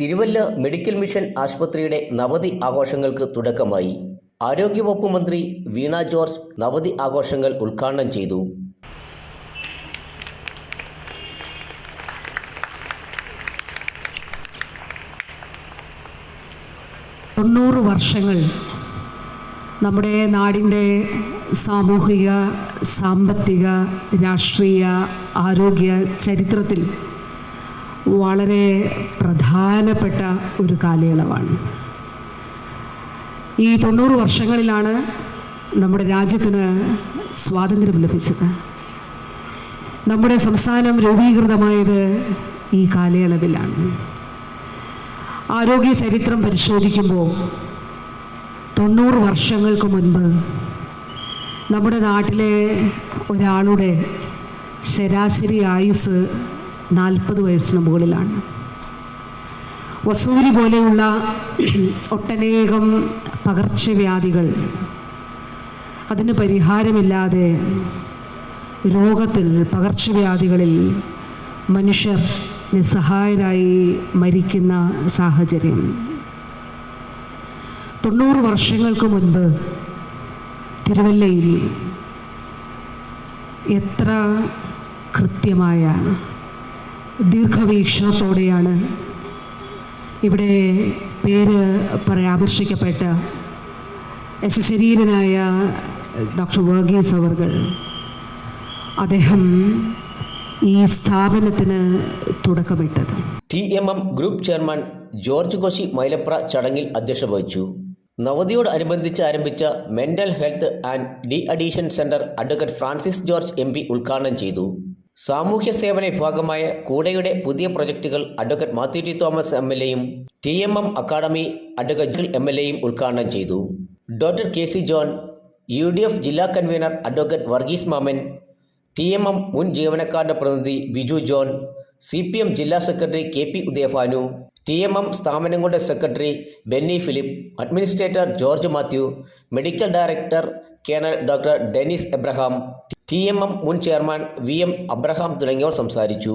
Thiruvalla medical mission ആശുപത്രിയുടെ നവതി ആഘോഷങ്ങൾക്ക് തുടക്കമായി. ആരോഗ്യവകുപ്പ് മന്ത്രി വീണ ജോർജ് നവതി ആഘോഷങ്ങൾ ഉദ്ഘാടനം ചെയ്തു. തൊണ്ണൂറ് വർഷങ്ങൾ നമ്മുടെ നാടിന്റെ സാമൂഹിക സാമ്പത്തിക രാഷ്ട്രീയ ആരോഗ്യ ചരിത്രത്തിൽ വളരെ പ്രധാനപ്പെട്ട ഒരു കാലയളവാണ്. ഈ തൊണ്ണൂറ് വർഷങ്ങളിലാണ് നമ്മുടെ രാജ്യത്തിന് സ്വാതന്ത്ര്യം ലഭിച്ചത്. നമ്മുടെ സംസ്ഥാനം രൂപീകൃതമായത് ഈ കാലയളവിലാണ്. ആരോഗ്യ ചരിത്രം പരിശോധിക്കുമ്പോൾ തൊണ്ണൂറ് വർഷങ്ങൾക്ക് മുൻപ് നമ്മുടെ നാട്ടിലെ ഒരാളുടെ ശരാശരി ആയുസ് നാൽപ്പത് വയസ്സിന് മുകളിലാണ്. വസൂരി പോലെയുള്ള ഒട്ടനേകം പകർച്ചവ്യാധികൾ അതിന് പരിഹാരമില്ലാതെ രോഗത്തിൽ പകർച്ചവ്യാധികളിൽ മനുഷ്യർ നിസ്സഹായരായി മരിക്കുന്ന സാഹചര്യം. തൊണ്ണൂറ് വർഷങ്ങൾക്ക് മുൻപ് തിരുവല്ലയിൽ എത്ര കൃത്യമായ ദീർഘവീക്ഷണത്തോടെയാണ് ഇവിടെ പേര് പരാമർശിക്കപ്പെട്ട യശശരീരനായ ഡോക്ടർ വർഗീസ് അവർകൾ. അദ്ദേഹം ഈ സ്ഥാപനത്തിന് തുടക്കമിട്ടത്. T M M group chairman George Koshy Mylapra ചടങ്ങിൽ അധ്യക്ഷത വഹിച്ചു. നവതിയോടനുബന്ധിച്ച് ആരംഭിച്ച mental health and de addiction centre advocate Francis George M ഉദ്ഘാടനം ചെയ്തു. സാമൂഹ്യ സേവന വിഭാഗമായ കൂടെയുടെ പുതിയ പ്രൊജക്ടുകൾ advocate Mathew T Thomas M L എയും T M M academy advocate M L എയും ഉദ്ഘാടനം ചെയ്തു. Doctor K C John U D F ജില്ലാ convener advocate Varghese Mammen T M M മുൻ ജീവനക്കാരുടെ പ്രതിനിധി Biju John C P M ജില്ലാ secretary K P Udayabhanu T M M സ്ഥാപനങ്ങളുടെ secretary Benny Philip administrator George Mathew medical director colonel doctor Denis Abraham T M M മുൻ chairman V M Abraham തുടങ്ങിയവർ സംസാരിച്ചു.